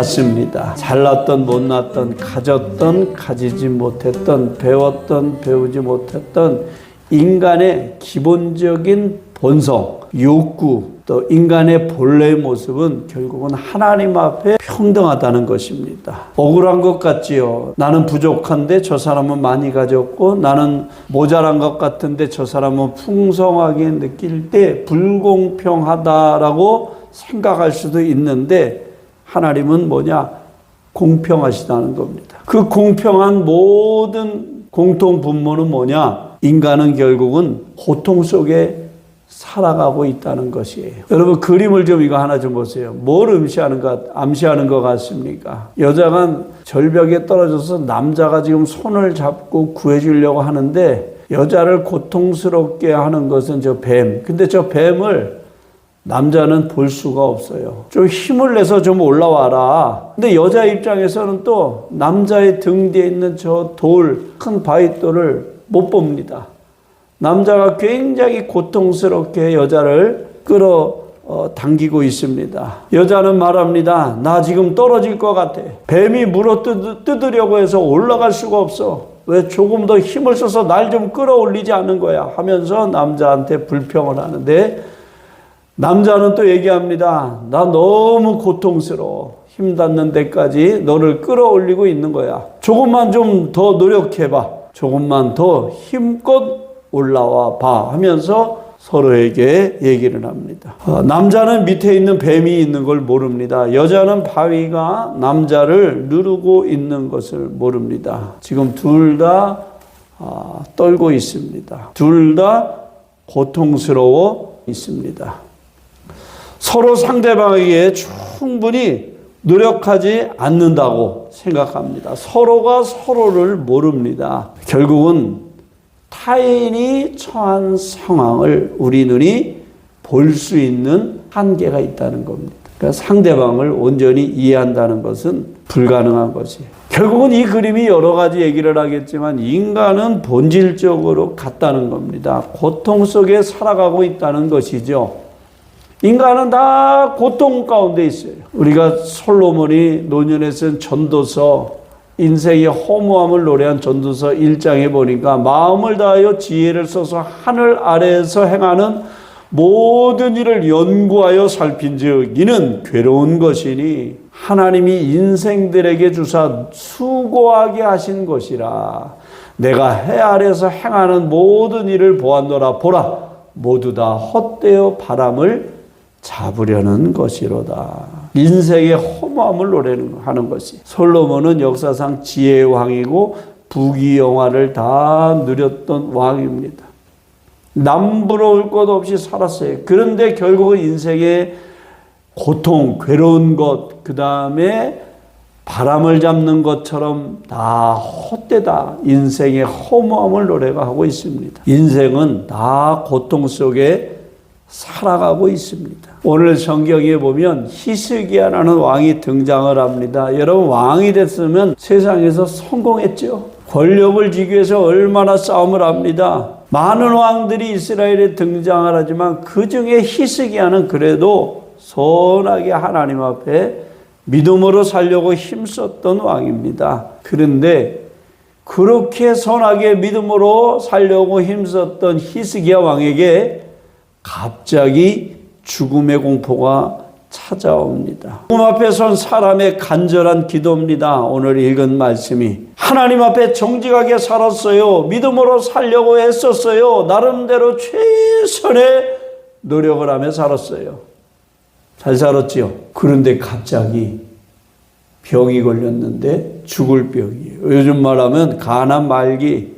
같습니다. 잘났던 못났던 가졌던 가지지 못했던 배웠던 배우지 못했던 인간의 기본적인 본성, 욕구, 또 인간의 본래의 모습은 결국은 하나님 앞에 평등하다는 것입니다. 억울한 것 같지요. 나는 부족한데 저 사람은 많이 가졌고 나는 모자란 것 같은데 저 사람은 풍성하게 느낄 때 불공평하다라고 생각할 수도 있는데 하나님은 뭐냐? 공평하시다는 겁니다. 그 공평한 모든 공통 분모는 뭐냐? 인간은 결국은 고통 속에 살아가고 있다는 것이에요. 여러분 그림을 좀 이거 하나 좀 보세요. 뭘 암시하는 것 암시하는 것 같습니까? 여자가 절벽에 떨어져서 남자가 지금 손을 잡고 구해주려고 하는데 여자를 고통스럽게 하는 것은 저 뱀. 근데 저 뱀을 남자는 볼 수가 없어요. 좀 힘을 내서 좀 올라와라. 근데 여자 입장에서는 또 남자의 등 뒤에 있는 저 돌, 큰 바위돌을 못 봅니다. 남자가 굉장히 고통스럽게 여자를 끌어 어, 당기고 있습니다. 여자는 말합니다. 나 지금 떨어질 것 같아. 뱀이 물어 뜯, 뜯으려고 해서 올라갈 수가 없어. 왜 조금 더 힘을 써서 날 좀 끌어올리지 않는 거야 하면서 남자한테 불평을 하는데 남자는 또 얘기합니다. 나 너무 고통스러워. 힘 닿는 데까지 너를 끌어올리고 있는 거야. 조금만 좀 더 노력해봐. 조금만 더 힘껏 올라와 봐 하면서 서로에게 얘기를 합니다. 어, 남자는 밑에 있는 뱀이 있는 걸 모릅니다. 여자는 바위가 남자를 누르고 있는 것을 모릅니다. 지금 둘다 아, 떨고 있습니다. 둘 다 고통스러워 있습니다. 서로 상대방에게 충분히 노력하지 않는다고 생각합니다. 서로가 서로를 모릅니다. 결국은 타인이 처한 상황을 우리 눈이 볼 수 있는 한계가 있다는 겁니다. 그러니까 상대방을 온전히 이해한다는 것은 불가능한 것이에요. 결국은 이 그림이 여러 가지 얘기를 하겠지만 인간은 본질적으로 같다는 겁니다. 고통 속에 살아가고 있다는 것이죠. 인간은 다 고통 가운데 있어요. 우리가 솔로몬이 노년에 쓴 전도서 인생의 허무함을 노래한 전도서 1장에 보니까 마음을 다하여 지혜를 써서 하늘 아래에서 행하는 모든 일을 연구하여 살핀즉 이는 괴로운 것이니 하나님이 인생들에게 주사 수고하게 하신 것이라 내가 해 아래에서 행하는 모든 일을 보았노라 보라 모두 다 헛되어 바람을 잡으려는 것이로다. 인생의 허무함을 노래하는 것이. 솔로몬은 역사상 지혜의 왕이고 부귀영화를 다 누렸던 왕입니다. 남부러울 것 없이 살았어요. 그런데 결국은 인생의 고통, 괴로운 것, 그 다음에 바람을 잡는 것처럼 다 헛되다. 인생의 허무함을 노래가 하고 있습니다. 인생은 다 고통 속에 살아가고 있습니다. 오늘 성경에 보면 히스기야라는 왕이 등장을 합니다. 여러분 왕이 됐으면 세상에서 성공했죠. 권력을 지기 위해서 얼마나 싸움을 합니다. 많은 왕들이 이스라엘에 등장을 하지만 그 중에 히스기야는 그래도 선하게 하나님 앞에 믿음으로 살려고 힘썼던 왕입니다. 그런데 그렇게 선하게 믿음으로 살려고 힘썼던 히스기야 왕에게 갑자기 죽음의 공포가 찾아옵니다. 죽음 앞에 선 사람의 간절한 기도입니다. 오늘 읽은 말씀이. 하나님 앞에 정직하게 살았어요. 믿음으로 살려고 했었어요. 나름대로 최선의 노력을 하며 살았어요. 잘 살았지요. 그런데 갑자기 병이 걸렸는데 죽을 병이에요. 요즘 말하면 가난 말기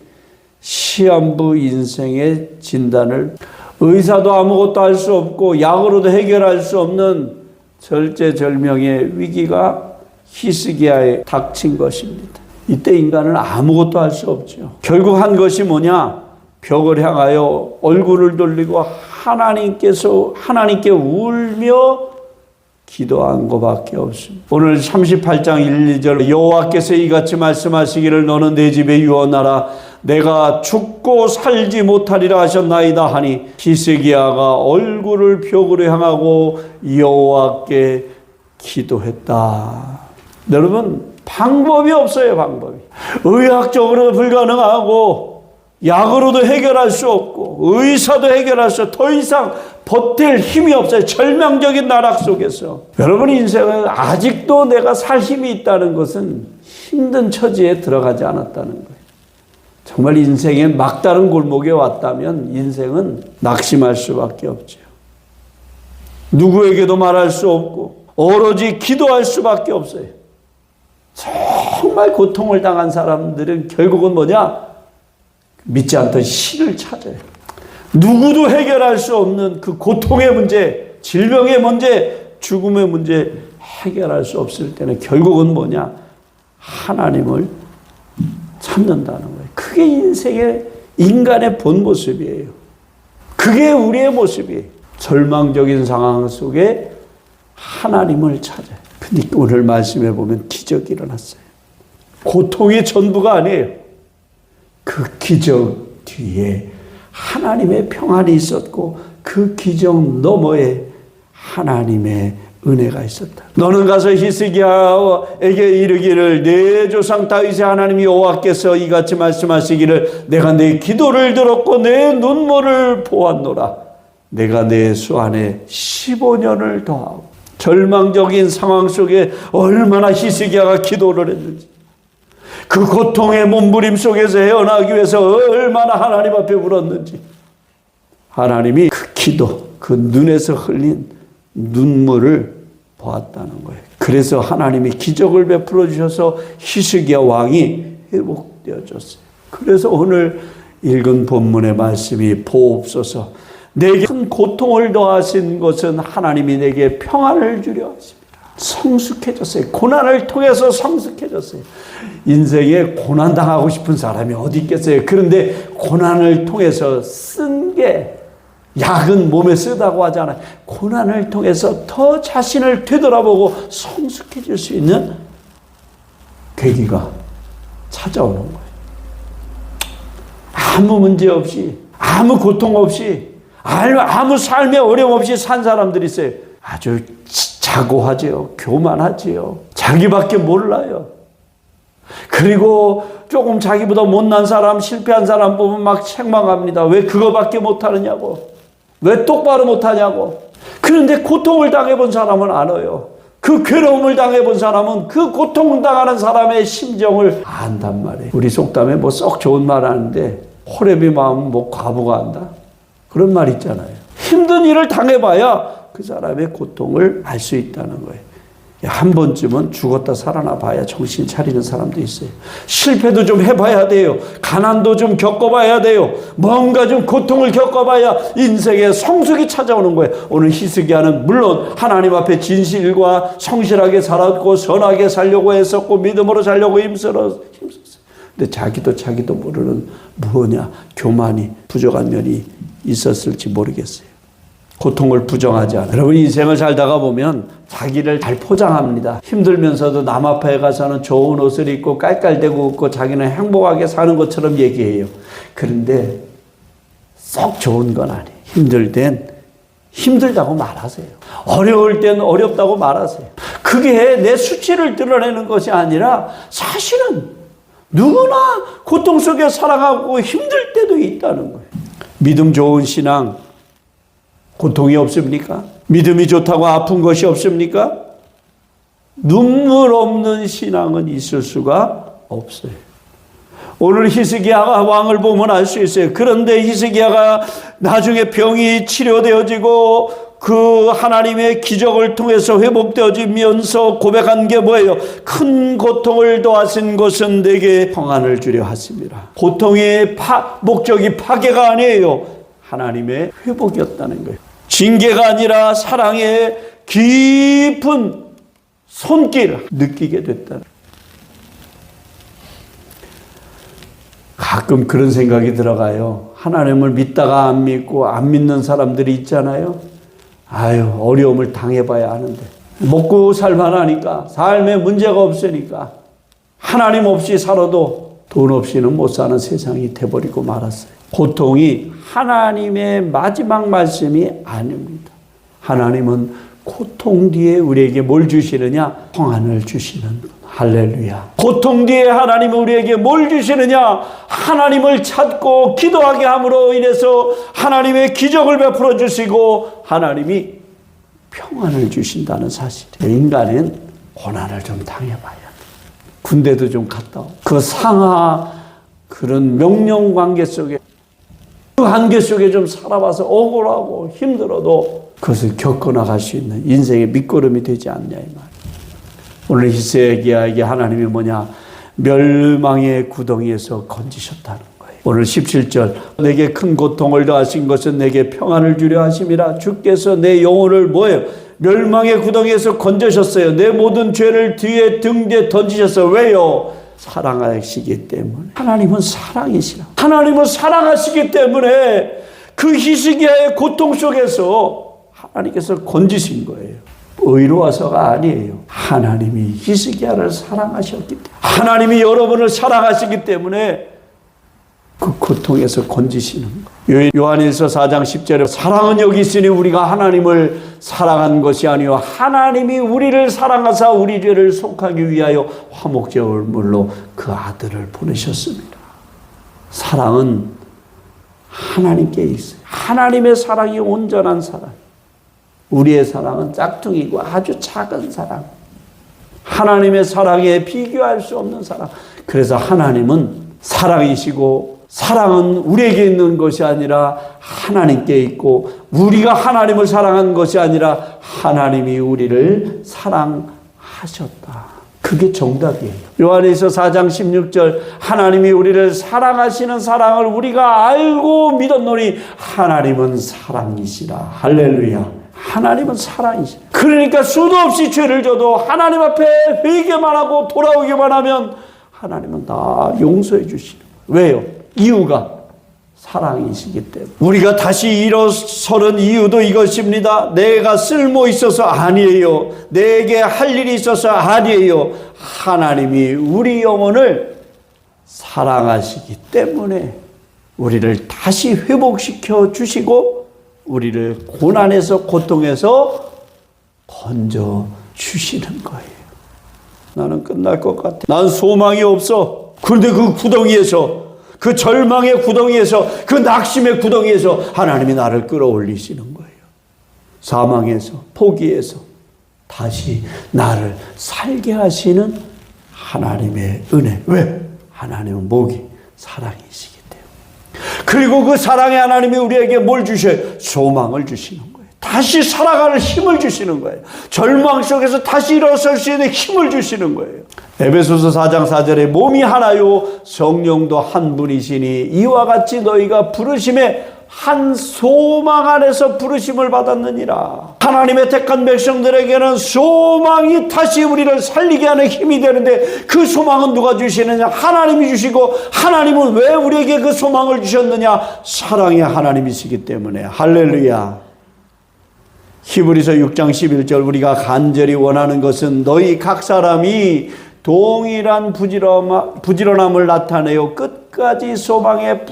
시한부 인생의 진단을 의사도 아무것도 할 수 없고 약으로도 해결할 수 없는 절제절명의 위기가 히스기야에 닥친 것입니다. 이때 인간은 아무것도 할 수 없죠. 결국 한 것이 뭐냐? 벽을 향하여 얼굴을 돌리고 하나님께서 하나님께 울며 기도한 것밖에 없습니다. 오늘 38장 1, 2절 여호와께서 이같이 말씀하시기를 너는 내 집에 유언하라 내가 죽고 살지 못하리라 하셨나이다 하니 히스기야가 얼굴을 벽으로 향하고 여호와께 기도했다. 여러분, 방법이 없어요, 방법이. 의학적으로 불가능하고, 약으로도 해결할 수 없고, 의사도 해결할 수, 더 이상 버틸 힘이 없어요. 절망적인 나락 속에서. 여러분 인생은 아직도 내가 살 힘이 있다는 것은 힘든 처지에 들어가지 않았다는 거예요. 정말 인생의 막다른 골목에 왔다면 인생은 낙심할 수밖에 없죠. 누구에게도 말할 수 없고 오로지 기도할 수밖에 없어요. 정말 고통을 당한 사람들은 결국은 뭐냐? 믿지 않던 신을 찾아요. 누구도 해결할 수 없는 그 고통의 문제, 질병의 문제, 죽음의 문제 해결할 수 없을 때는 결국은 뭐냐? 하나님을 찾는다는. 그게 인생의 인간의 본 모습이에요. 그게 우리의 모습이에요. 절망적인 상황 속에 하나님을 찾아요. 근데 오늘 말씀해 보면 기적이 일어났어요. 고통이 전부가 아니에요. 그 기적 뒤에 하나님의 평안이 있었고 그 기적 너머에 하나님의 은혜가 있었다. 너는 가서 히스기야에게 이르기를 내 조상 다윗의 하나님 여호와께서 이같이 말씀하시기를 내가 내 기도를 들었고 내 눈물을 보았노라. 내가 내 수 안에 15년을 더하고 절망적인 상황 속에 얼마나 히스기야가 기도를 했는지 그 고통의 몸부림 속에서 헤어나기 위해서 얼마나 하나님 앞에 울었는지 하나님이 그 기도, 그 눈에서 흘린 눈물을 보았다는 거예요. 그래서 하나님이 기적을 베풀어 주셔서 히스기야 왕이 회복되어졌어요. 그래서 오늘 읽은 본문의 말씀이 보옵소서 내게 큰 고통을 더하신 것은 하나님이 내게 평안을 주려 하십니다. 성숙해졌어요. 고난을 통해서 성숙해졌어요. 인생에 고난 당하고 싶은 사람이 어디 있겠어요? 그런데 고난을 통해서 쓴 게 약은 몸에 쓰다고 하잖아요. 고난을 통해서 더 자신을 되돌아보고 성숙해질 수 있는 계기가 찾아오는 거예요. 아무 문제 없이, 아무 고통 없이, 아무 삶의 어려움 없이 산 사람들이 있어요. 아주 자고하지요. 교만하지요. 자기밖에 몰라요. 그리고 조금 자기보다 못난 사람, 실패한 사람 보면 막 책망합니다. 왜 그거밖에 못하느냐고. 왜 똑바로 못하냐고. 그런데 고통을 당해본 사람은 알아요. 그 괴로움을 당해본 사람은 그 고통을 당하는 사람의 심정을 안단 말이에요. 우리 속담에 뭐 썩 좋은 말 하는데 호랩이 마음 뭐 과부가 한다. 그런 말 있잖아요. 힘든 일을 당해봐야 그 사람의 고통을 알 수 있다는 거예요. 한 번쯤은 죽었다 살아나 봐야 정신 차리는 사람도 있어요. 실패도 좀 해봐야 돼요. 가난도 좀 겪어봐야 돼요. 뭔가 좀 고통을 겪어봐야 인생의 성숙이 찾아오는 거예요. 오늘 히스기야는 물론 하나님 앞에 진실과 성실하게 살았고 선하게 살려고 했었고 믿음으로 살려고 힘썼어요. 근데 자기도 자기도 모르는 뭐냐 교만이 부족한 면이 있었을지 모르겠어요. 고통을 부정하지 않아요. 여러분 인생을 살다가 보면 자기를 잘 포장합니다. 힘들면서도 남 앞에 가서는 좋은 옷을 입고 깔깔대고 웃고 자기는 행복하게 사는 것처럼 얘기해요. 그런데 썩 좋은 건 아니에요. 힘들 땐 힘들다고 말하세요. 어려울 땐 어렵다고 말하세요. 그게 내 수치를 드러내는 것이 아니라 사실은 누구나 고통 속에 살아가고 힘들 때도 있다는 거예요. 믿음 좋은 신앙, 고통이 없습니까? 믿음이 좋다고 아픈 것이 없습니까? 눈물 없는 신앙은 있을 수가 없어요. 오늘 히스기야가 왕을 보면 알 수 있어요. 그런데 히스기야가 나중에 병이 치료되어지고 그 하나님의 기적을 통해서 회복되어지면서 고백한 게 뭐예요? 큰 고통을 더하신 것은 내게 평안을 주려 하십니다. 고통의 파, 목적이 파괴가 아니에요. 하나님의 회복이었다는 거예요. 징계가 아니라 사랑의 깊은 손길 느끼게 됐다. 가끔 그런 생각이 들어가요. 하나님을 믿다가 안 믿고 안 믿는 사람들이 있잖아요. 아유, 어려움을 당해봐야 하는데. 먹고 살만하니까, 삶에 문제가 없으니까, 하나님 없이 살아도 돈 없이는 못 사는 세상이 돼버리고 말았어요. 고통이 하나님의 마지막 말씀이 아닙니다. 하나님은 고통 뒤에 우리에게 뭘 주시느냐? 평안을 주시는 분. 할렐루야. 고통 뒤에 하나님은 우리에게 뭘 주시느냐? 하나님을 찾고 기도하게 함으로 인해서 하나님의 기적을 베풀어 주시고 하나님이 평안을 주신다는 사실. 인간은 고난을 좀 당해봐야 돼. 군대도 좀 갔다 오고. 그 상하 그런 명령 관계 속에 그 한계 속에 좀 살아봐서 억울하고 힘들어도 그것을 겪어나갈 수 있는 인생의 밑거름이 되지 않냐 이 말. 오늘 히스기야에게 하나님이 뭐냐 멸망의 구덩이에서 건지셨다는 거예요. 오늘 17절 내게 큰 고통을 더하신 것은 내게 평안을 주려 하심이라 주께서 내 영혼을 뭐예요? 멸망의 구덩이에서 건져셨어요. 내 모든 죄를 뒤에 등 뒤에 던지셨어요. 왜요? 사랑하시기 때문에. 하나님은 사랑이시라. 하나님은 사랑하시기 때문에 그 히스기야의 고통 속에서 하나님께서 건지신 거예요. 의로워서가 아니에요. 하나님이 히스기야를 사랑하셨기 때문에. 하나님이 여러분을 사랑하시기 때문에 그 고통에서 건지시는 거예요. 요한일서 4장 10절에 사랑은 여기 있으니 우리가 하나님을 사랑한 것이 아니요 하나님이 우리를 사랑하사 우리 죄를 속하기 위하여 화목제물로 그 아들을 보내셨습니다. 사랑은 하나님께 있어요. 하나님의 사랑이 온전한 사랑. 우리의 사랑은 짝퉁이고 아주 작은 사랑. 하나님의 사랑에 비교할 수 없는 사랑. 그래서 하나님은 사랑이시고 사랑은 우리에게 있는 것이 아니라 하나님께 있고 우리가 하나님을 사랑한 것이 아니라 하나님이 우리를 사랑하셨다. 그게 정답이에요. 요한에서 4장 16절 하나님이 우리를 사랑하시는 사랑을 우리가 알고 믿었노니 하나님은 사랑이시라. 할렐루야. 하나님은 사랑이시라. 그러니까 수도 없이 죄를 져도 하나님 앞에 회개만 하고 돌아오기만 하면 하나님은 다 용서해 주시는 거예요. 왜요? 이유가 사랑이시기 때문에. 우리가 다시 일어서는 이유도 이것입니다. 내가 쓸모 있어서 아니에요. 내게 할 일이 있어서 아니에요. 하나님이 우리 영혼을 사랑하시기 때문에 우리를 다시 회복시켜 주시고 우리를 고난에서 고통에서 건져 주시는 거예요. 나는 끝날 것 같아. 난 소망이 없어. 그런데 그 구덩이에서 그 절망의 구덩이에서 그 낙심의 구덩이에서 하나님이 나를 끌어올리시는 거예요. 사망에서 포기해서 다시 나를 살게 하시는 하나님의 은혜. 왜? 하나님은 목이 사랑이시기 때문에. 그리고 그 사랑의 하나님이 우리에게 뭘 주셔요? 소망을 주시는 거예요. 다시 살아가는 힘을 주시는 거예요. 절망 속에서 다시 일어설 수 있는 힘을 주시는 거예요. 에베소서 4장 4절에 몸이 하나요 성령도 한 분이시니 이와 같이 너희가 부르심에 한 소망 안에서 부르심을 받았느니라. 하나님의 택한 백성들에게는 소망이 다시 우리를 살리게 하는 힘이 되는데 그 소망은 누가 주시느냐? 하나님이 주시고 하나님은 왜 우리에게 그 소망을 주셨느냐? 사랑의 하나님이시기 때문에 할렐루야. 히브리서 6장 11절 우리가 간절히 원하는 것은 너희 각 사람이 동일한 부지런함, 부지런함을 나타내어 끝까지 소망의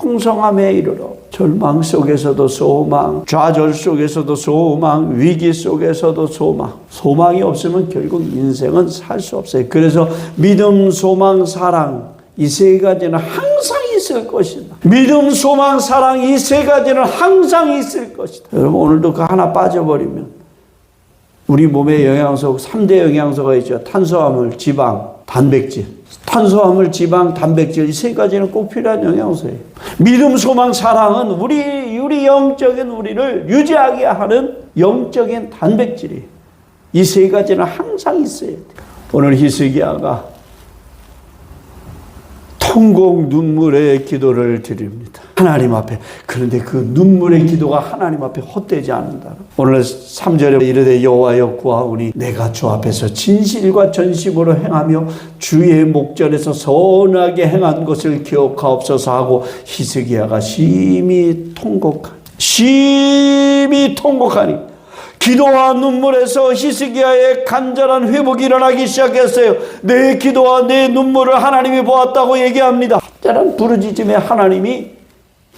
풍성함에 이르러 절망 속에서도 소망, 좌절 속에서도 소망, 위기 속에서도 소망. 소망이 없으면 결국 인생은 살 수 없어요. 그래서 믿음, 소망, 사랑 이 세 가지는 항상 있을 것이다. 믿음, 소망, 사랑 이 세 가지는 항상 있을 것이다. 여러분 오늘도 그 하나 빠져버리면 우리 몸의 영양소 3대 영양소가 있죠. 탄수화물, 지방, 단백질. 탄수화물, 지방, 단백질 이 세 가지는 꼭 필요한 영양소예요. 믿음, 소망, 사랑은 우리 우리 영적인 우리를 유지하게 하는 영적인 단백질이에요. 이세 가지는 항상 있어야 돼요. 오늘 히스기야가 통곡 눈물의 기도를 드립니다. 하나님 앞에. 그런데 그 눈물의 기도가 하나님 앞에 헛되지 않는다. 오늘 3절에 이르되 여호와여 구하오니 내가 주 앞에서 진실과 전심으로 행하며 주의 목전에서 선하게 행한 것을 기억하옵소서 하고 히스기야가 심히 통곡하니 심히 통곡하니 기도와 눈물에서 히스기야의 간절한 회복이 일어나기 시작했어요. 내 기도와 내 눈물을 하나님이 보았다고 얘기합니다. 간절한 부르짖음에 하나님이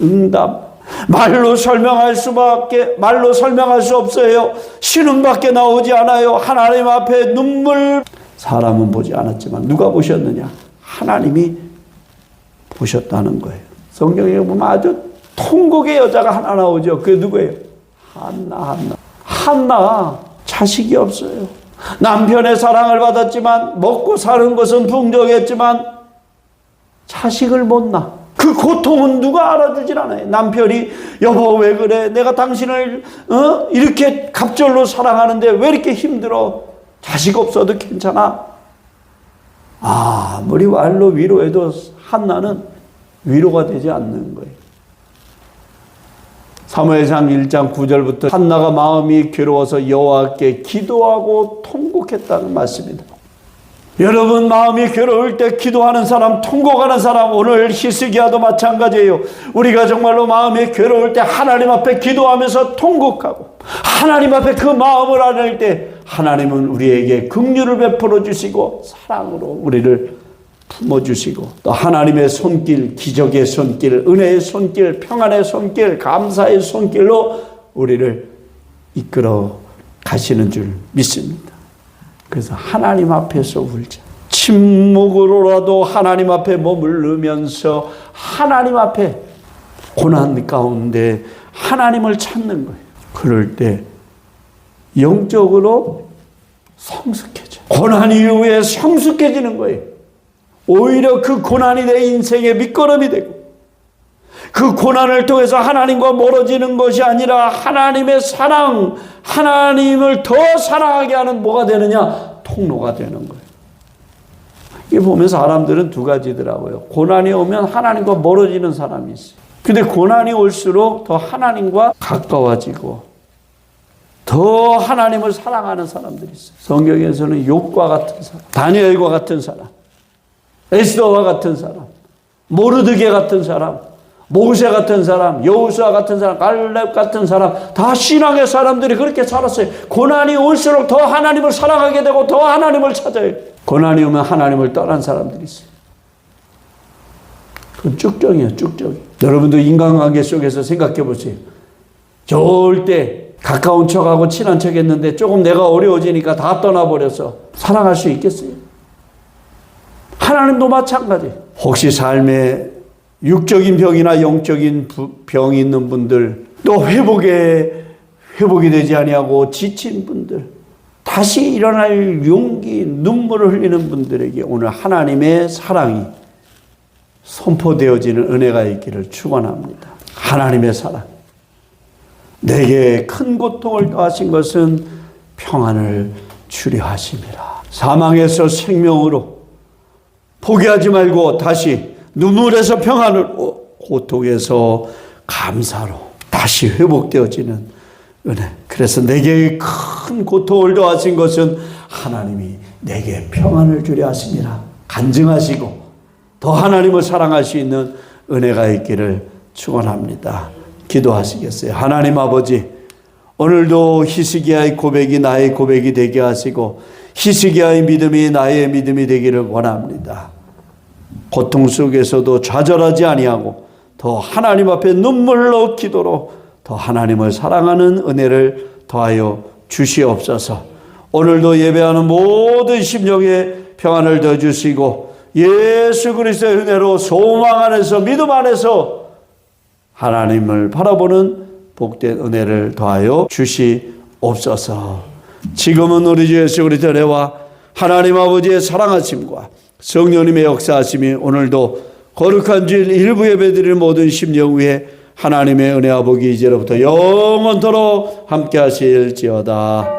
응답. 말로 설명할 수밖에 말로 설명할 수 없어요. 신음밖에 나오지 않아요. 하나님 앞에 눈물 사람은 보지 않았지만 누가 보셨느냐? 하나님이 보셨다는 거예요. 성경에 보면 아주 통곡의 여자가 하나 나오죠. 그게 누구예요? 한나 한나. 한나 자식이 없어요. 남편의 사랑을 받았지만 먹고 사는 것은 풍족했지만 자식을 못 낳아. 그 고통은 누가 알아주질 않아요. 남편이 여보 왜 그래? 내가 당신을 어? 이렇게 갑절로 사랑하는데 왜 이렇게 힘들어? 자식 없어도 괜찮아. 아무리 말로 위로해도 한나는 위로가 되지 않는 거예요. 사무엘상 1장 9절부터 한나가 마음이 괴로워서 여호와께 기도하고 통곡했다는 말씀입니다. 여러분 마음이 괴로울 때 기도하는 사람, 통곡하는 사람 오늘 히스기야도 마찬가지예요. 우리가 정말로 마음이 괴로울 때 하나님 앞에 기도하면서 통곡하고 하나님 앞에 그 마음을 안을 때 하나님은 우리에게 긍휼을 베풀어 주시고 사랑으로 우리를 품어 주시고 또 하나님의 손길, 기적의 손길, 은혜의 손길, 평안의 손길, 감사의 손길로 우리를 이끌어 가시는 줄 믿습니다. 그래서 하나님 앞에서 울자. 침묵으로라도 하나님 앞에 머무르면서 하나님 앞에 고난 가운데 하나님을 찾는 거예요. 그럴 때 영적으로 성숙해져. 고난 이후에 성숙해지는 거예요. 오히려 그 고난이 내 인생의 밑거름이 되고 그 고난을 통해서 하나님과 멀어지는 것이 아니라 하나님의 사랑, 하나님을 더 사랑하게 하는 뭐가 되느냐? 통로가 되는 거예요. 이 보면 사람들은 두 가지더라고요. 고난이 오면 하나님과 멀어지는 사람이 있어요. 근데 고난이 올수록 더 하나님과 가까워지고 더 하나님을 사랑하는 사람들이 있어요. 성경에서는 욕과 같은 사람, 다니엘과 같은 사람, 에스더와 같은 사람, 모르드게 같은 사람, 모세 같은 사람, 여우수아 같은 사람, 갈렙 같은 사람, 다 신앙의 사람들이 그렇게 살았어요. 고난이 올수록 더 하나님을 사랑하게 되고 더 하나님을 찾아요. 고난이 오면 하나님을 떠난 사람들이 있어요. 그건 쭉정이에요, 쭉정. 여러분도 인간관계 속에서 생각해 보세요. 좋을 때 가까운 척하고 친한 척 했는데 조금 내가 어려워지니까 다 떠나버려서 사랑할 수 있겠어요? 하나님도 마찬가지. 혹시 삶에 육적인 병이나 영적인 부- 병이 있는 분들, 또 회복에 회복이 되지 아니하고 지친 분들, 다시 일어날 용기, 눈물을 흘리는 분들에게 오늘 하나님의 사랑이 선포되어지는 은혜가 있기를 축원합니다. 하나님의 사랑. 내게 큰 고통을 더하신 것은 평안을 주려 하심이라. 사망에서 생명으로 포기하지 말고 다시 눈물에서 평안을 고통에서 감사로 다시 회복되어지는 은혜. 그래서 내게 큰 고통을 더하신 것은 하나님이 내게 평안을 주려 하심이라 간증하시고 더 하나님을 사랑할 수 있는 은혜가 있기를 축원합니다. 기도하시겠어요. 하나님 아버지 오늘도 히스기야의 고백이 나의 고백이 되게 하시고 히스기야의 믿음이 나의 믿음이 되기를 원합니다. 고통 속에서도 좌절하지 아니하고 더 하나님 앞에 눈물로 기도로 더 하나님을 사랑하는 은혜를 더하여 주시옵소서. 오늘도 예배하는 모든 심령에 평안을 더 주시고 예수 그리스도의 은혜로 소망 안에서 믿음 안에서 하나님을 바라보는 복된 은혜를 더하여 주시옵소서. 지금은 우리 주 예수 그리스도의 은혜와 하나님 아버지의 사랑하심과 성령님의 역사하심이 오늘도 거룩한 주일 일부 예배드리는 모든 심령 위에 하나님의 은혜와 복이 이제로부터 영원토록 함께 하실지어다.